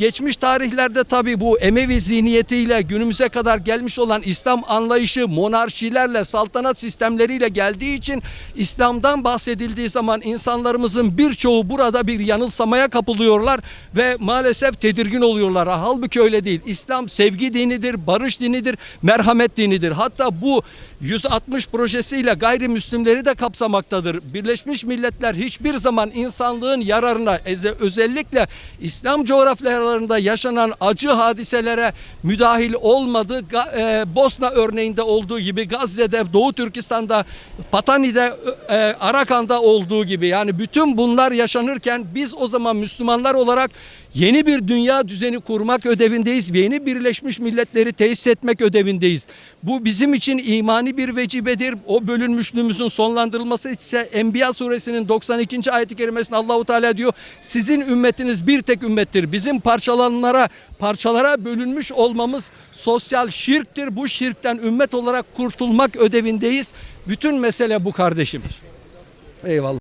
Geçmiş tarihlerde tabii bu Emevi zihniyetiyle günümüze kadar gelmiş olan İslam anlayışı monarşilerle, saltanat sistemleriyle geldiği için İslam'dan bahsedildiği zaman insanlarımızın birçoğu burada bir yanılsamaya kapılıyorlar ve maalesef tedirgin oluyorlar. Halbuki öyle değil. İslam sevgi dinidir, barış dinidir, merhamet dinidir. Hatta bu 160 projesiyle gayrimüslimleri de kapsamaktadır. Birleşmiş Milletler hiçbir zaman insanlığın yararına özellikle İslam coğrafyalarında yaşanan acı hadiselere müdahil olmadı. E, Bosna örneğinde olduğu gibi Gazze'de, Doğu Türkistan'da, Patani'de, e, Arakan'da olduğu gibi yani bütün bunlar yaşanırken biz o zaman Müslümanlar olarak yeni bir dünya düzeni kurmak ödevindeyiz yeni Birleşmiş Milletleri tesis etmek ödevindeyiz. Bu bizim için imani bir vecibedir. O bölünmüşlüğümüzün sonlandırılması ise Enbiya suresinin 92. ayeti kerimesinde Allahu Teala diyor sizin ümmetiniz bir tek ümmettir. Bizim parçalanlara parçalara bölünmüş olmamız sosyal şirktir. Bu şirkten ümmet olarak kurtulmak ödevindeyiz. Bütün mesele bu kardeşim. Eyvallah.